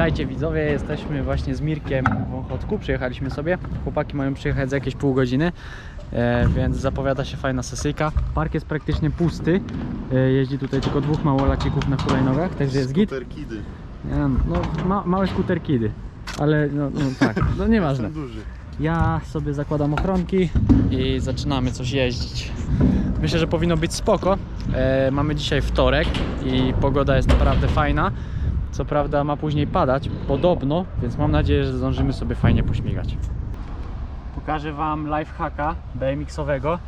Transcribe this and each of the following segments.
Witajcie widzowie, jesteśmy właśnie z Mirkiem w Wąchotku, przyjechaliśmy sobie. Chłopaki mają przyjechać za jakieś pół godziny, e, więc zapowiada się fajna sesyjka. Park jest praktycznie pusty, e, jeździ tutaj tylko dwóch małolacików na hulajnogach, także jest git. Superkidy. Nie wiem, No, ma, małe skuterkidy, ale no, no tak, no nieważne. Jestem duży. Ja sobie zakładam ochronki i zaczynamy coś jeździć. Myślę, że powinno być spoko. E, mamy dzisiaj wtorek i pogoda jest naprawdę fajna. Co prawda ma później padać, podobno, więc mam nadzieję, że zdążymy sobie fajnie pośmigać. Pokażę Wam lifehacka BMX-owego.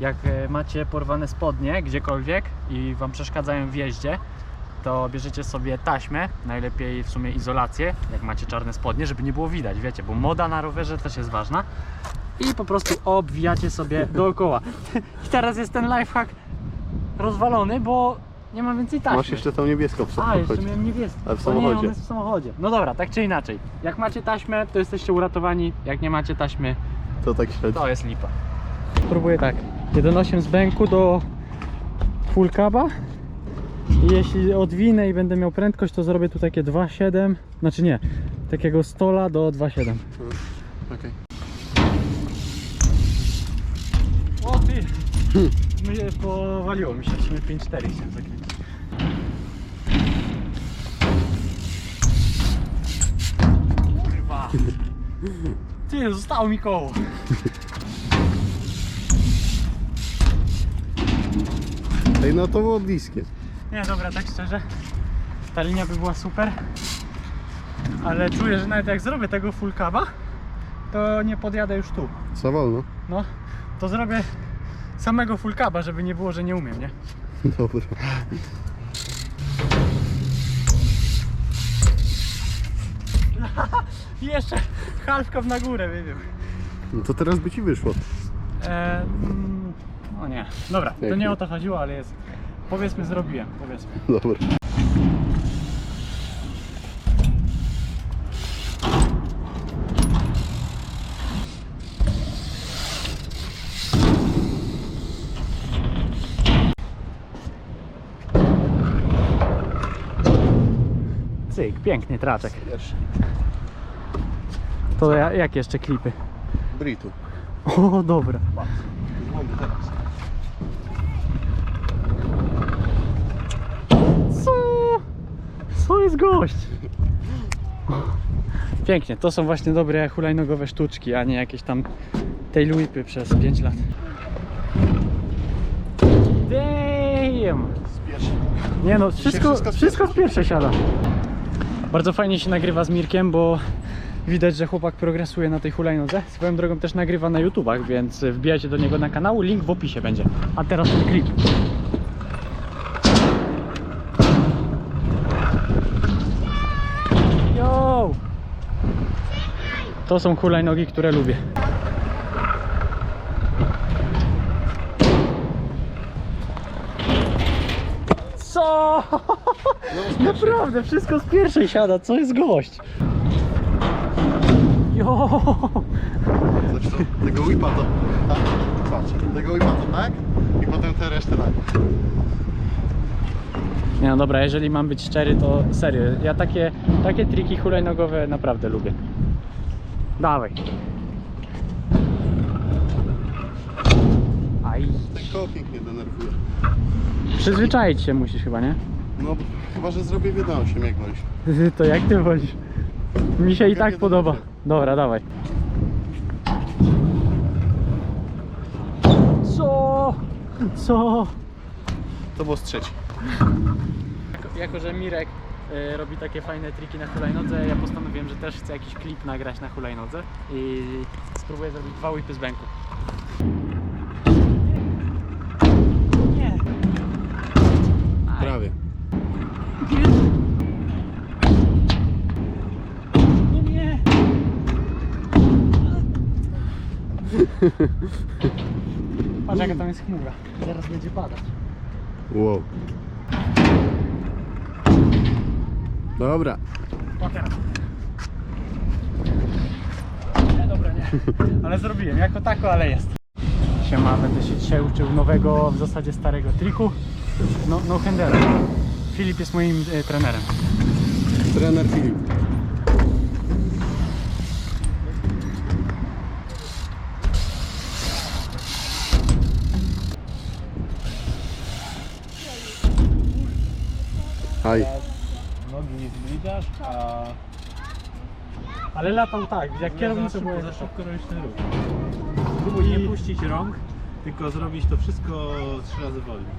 Jak e, macie porwane spodnie gdziekolwiek i Wam przeszkadzają w jeździe, to bierzecie sobie taśmę, najlepiej w sumie izolację, jak macie czarne spodnie, żeby nie było widać, wiecie, bo moda na rowerze też jest ważna. I po prostu obwijacie sobie dookoła. I teraz jest ten lifehack rozwalony, bo nie mam więcej taśmy. Masz jeszcze tą niebieską w A, jeszcze samochodzie. miałem niebieską. Ale w O Nie, samochodzie. jest w samochodzie. No dobra, tak czy inaczej. Jak macie taśmę, to jesteście uratowani. Jak nie macie taśmy, To tak średnio. to jest lipa. Spróbuję tak. 1.8 z bęku do full caba. I jeśli odwinę i będę miał prędkość, to zrobię tu takie 2.7. Znaczy nie, takiego stola do 2.7. Okej. O ty! Mnie powaliło mi się, w sumie 5.4 chciałem zakręcić. Ty, zostało mi koło! Ej, no to było bliskie. Nie, dobra, tak szczerze, ta linia by była super, ale czuję, że nawet jak zrobię tego full caba, to nie podjadę już tu. Za wolno. No, to zrobię samego full caba, żeby nie było, że nie umiem, nie? Dobra. I jeszcze halfka na górę, wiem. No to teraz by ci wyszło. E, mm, no nie, dobra, to Jak nie nie? o to chodziło, ale jest. Powiedzmy, zrobiłem, powiedzmy. Dobra. Cyk, pięknie, traczek. Pierwszy. To ja, jak jeszcze klipy? Britu. O, dobra. Co? Co jest gość? Pięknie, to są właśnie dobre hulajnogowe sztuczki, a nie jakieś tam tail whipy przez 5 lat. Damn! Nie no, wszystko, wszystko z pierwszej siada. Bardzo fajnie się nagrywa z Mirkiem, bo widać, że chłopak progresuje na tej hulajnodze. Swoją drogą też nagrywa na YouTubach, więc wbijajcie do niego na kanał, link w opisie będzie. A teraz ten klip. Yo! To są hulajnogi, które lubię. Co? Naprawdę, wszystko z pierwszej siada, co jest gość? Jo! Zresztą tego whipa to tak. Patrz. Tego whipa to tak. I potem te resztę tak. Nie no dobra, jeżeli mam być szczery, to serio, ja takie, takie triki hulajnogowe naprawdę lubię. Dawaj. Aj. Ten koło pięknie denerwuje. Przyzwyczaić się musisz chyba, nie? No chyba, że zrobię w 1.8 jak wolisz. To jak ty wolisz? Mi się i tak podoba. Dobra, dawaj. Co? Co? To było z trzeci. Jako, jako że Mirek y, robi takie fajne triki na hulajnodze, ja postanowiłem, że też chcę jakiś klip nagrać na hulajnodze i spróbuję zrobić dwa whipy z bęku. Patrz jaka tam jest chmura. Zaraz będzie padać. Wow. Dobra. Nie, dobra, nie. Ale zrobiłem, jako tako, ale jest. Siema, będę się dzisiaj uczył nowego, w zasadzie starego triku. No, no handera. Filip jest moim e, trenerem. Trener Filip. Nie zbliżasz, a Ale latał tak, jak kierownicą było za szybko robisz ten ruch. Próbuj nie puścić rąk, tylko zrobić to wszystko trzy razy wolniej.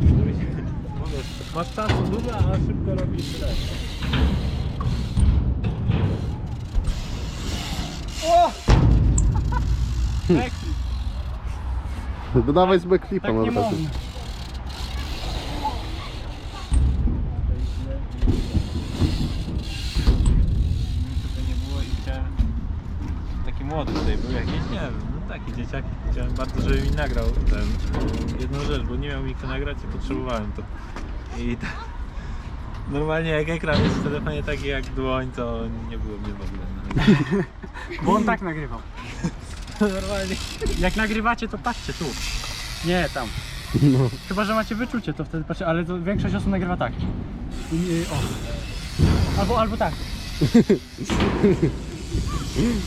Żebyś, masz czasu dużo, a szybko robisz tyle. Backflip, Dodawaj z backflipa tak nie może. można. to nie było i chciałem... Taki młody tutaj był jakiś, nie wiem, no taki dzieciak. Chciałem bardzo, żeby mi nagrał ten, jedną rzecz, bo nie miał mi kto nagrać i potrzebowałem to. I tak, normalnie jak ekran jest w telefonie taki jak dłoń, to nie było mnie w ogóle. Bo on tak nagrywał. Normalnie. Jak nagrywacie, to patrzcie tu. Nie, tam. No. Chyba, że macie wyczucie, to wtedy patrzcie, ale to większość osób nagrywa tak. I, i, o. Albo, albo tak.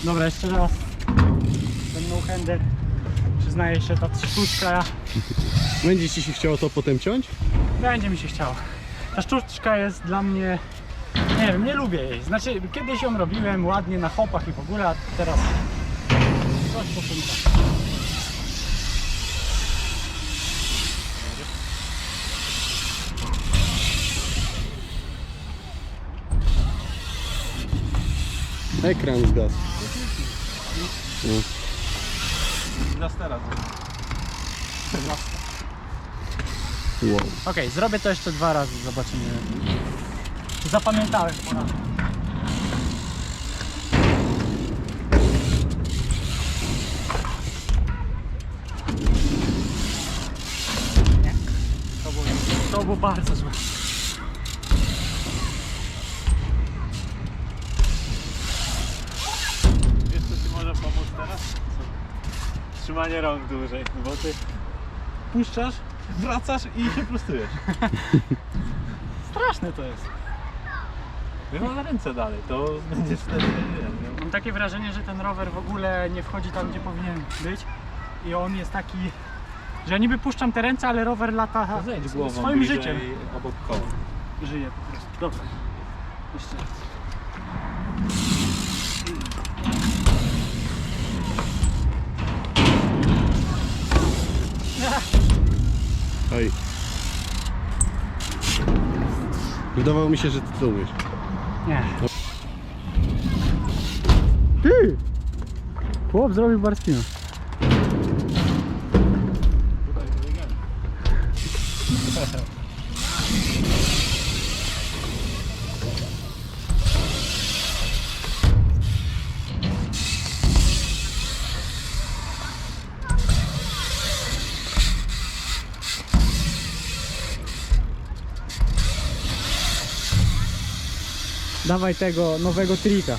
Dobra, jeszcze raz. Ten no-hander. Przyznaję się, ta sztuczka, Będzie ci się chciało to potem ciąć? będzie mi się chciało. Ta sztuczka jest dla mnie, nie wiem, nie lubię jej. Znaczy, kiedyś ją robiłem ładnie na hopach i w ogóle, a teraz coś poszło mi tak. Ekran zgasł. Teraz. Wow. Okej, zrobię to jeszcze dwa razy, zobaczymy. Zapamiętałem. po raz. Nie, to było, to było bardzo złe. Wiesz co ci może pomóc teraz? Trzymanie rąk dłużej, bo ty puszczasz, wracasz i się prostujesz. Straszne to jest. Wywal ręce dalej, to będziesz wtedy, nie wiem, miał- Mam takie wrażenie, że ten rower w ogóle nie wchodzi tam, gdzie powinien być. I on jest taki, że ja niby puszczam te ręce, ale rower lata zejdź głową swoim bliżej życiem. obok koła. Żyje po prostu. Dobra. Jeszcze raz. Wydawało mi się, że ty to umiesz. Nie. Ty! Chłop zrobił barspina. Dawaj tego nowego trika.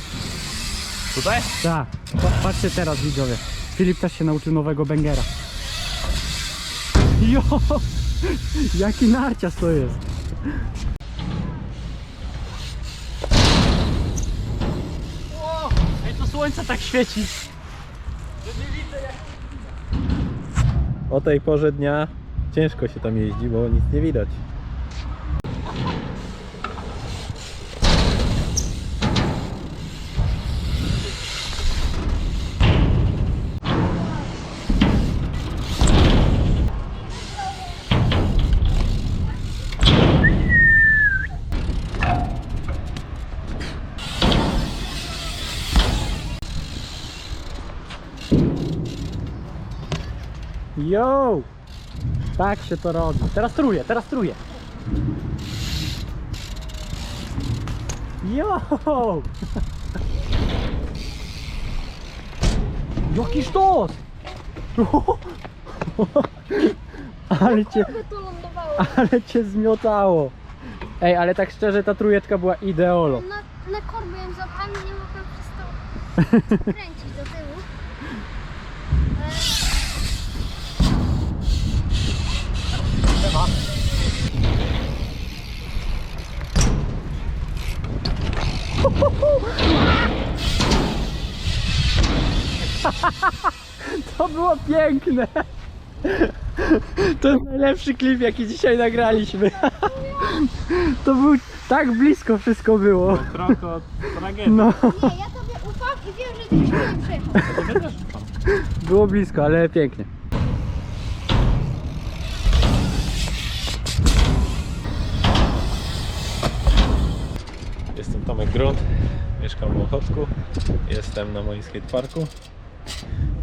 Tutaj? Tak. Pa- Patrzcie teraz widzowie. Filip też się nauczył nowego bangera. Jo! Jaki narciarz to jest. O! Ej, to słońce tak świeci. O tej porze dnia ciężko się tam jeździ, bo nic nie widać. Yo! Tak się to robi. Teraz truję, teraz truję. Yo! Jaki sztos! Ale cię, tu lądowało. ale cię zmiotało. Ej, ale tak szczerze ta trójeczka była ideolo. Na, na korbę ją złapałem i nie mogłem przez to kręcić do tyłu. Ale To było piękne! To jest najlepszy klip jaki dzisiaj nagraliśmy. To był tak blisko wszystko było. Krok od tragedii. No, Nie, ja tobie ufam i wiem, że ty już nie też ufam. było blisko, ale pięknie. Jestem Tomek Grunt, mieszkam w Ochotku, jestem na moim skateparku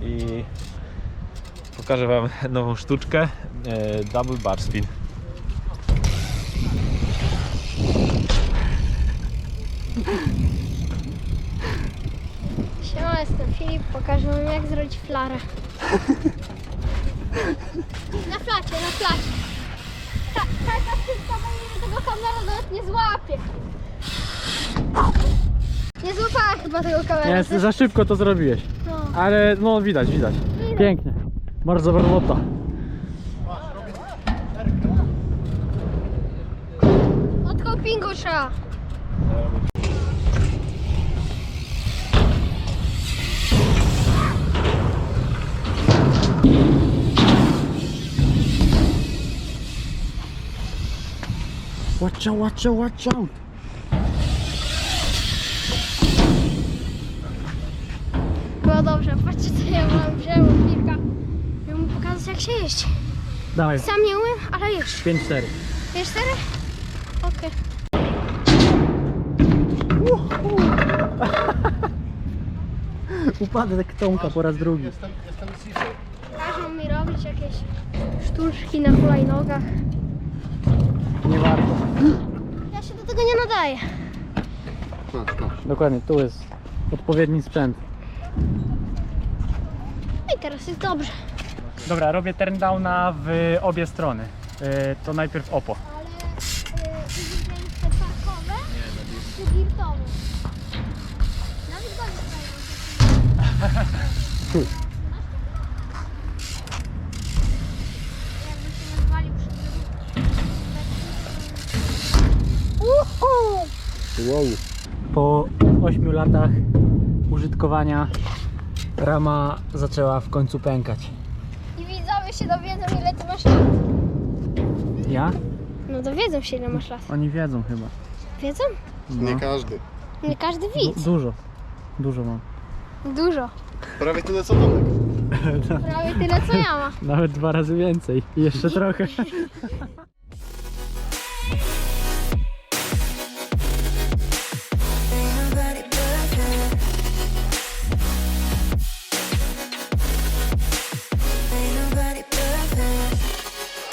i pokażę Wam nową sztuczkę e, Double Bar Spin. Siema, jestem Filip, pokażę wam jak zrobić flarę. Na flacie, na flacie. Ta, taka szybka będzie, że tego kamera nawet nie złapie. Nie złapała chyba tego kamera. Nie, za szybko to zrobiłeś. Ale no widać, widać. Pięknie. Bardzo robota. Od trzeba. Watch out, watch out, watch out. Było dobrze, patrzcie co ja mam, wziąłem Mirka. Miał mu pokazać jak się jeździ. Dawaj, Sam nie umiem, ale już. 5-4. Wiesz teraz? Okej. Upadek Tomka po raz drugi. Jestem, jestem ciszej. Każą mi robić jakieś sztuczki na hulajnogach. Nie warto. Ja się do tego nie nadaję. Dokładnie, tu jest odpowiedni sprzęt. Teraz jest dobrze. Dobra, robię turndowna w obie strony. Yy, to najpierw opo. Ale yy, parkowe czy? Nawet go nie! Wow. Po 8 latach użytkowania rama zaczęła w końcu pękać. I widzowie się dowiedzą ile ty masz lat. Ja? No dowiedzą się ile masz lat. Oni wiedzą chyba. Wiedzą? Nie każdy. Nie każdy Du- widz. dużo. Dużo mam. Dużo. Prawie tyle co Tomek. Prawie tyle co ja mam. Nawet dwa razy więcej. I jeszcze trochę.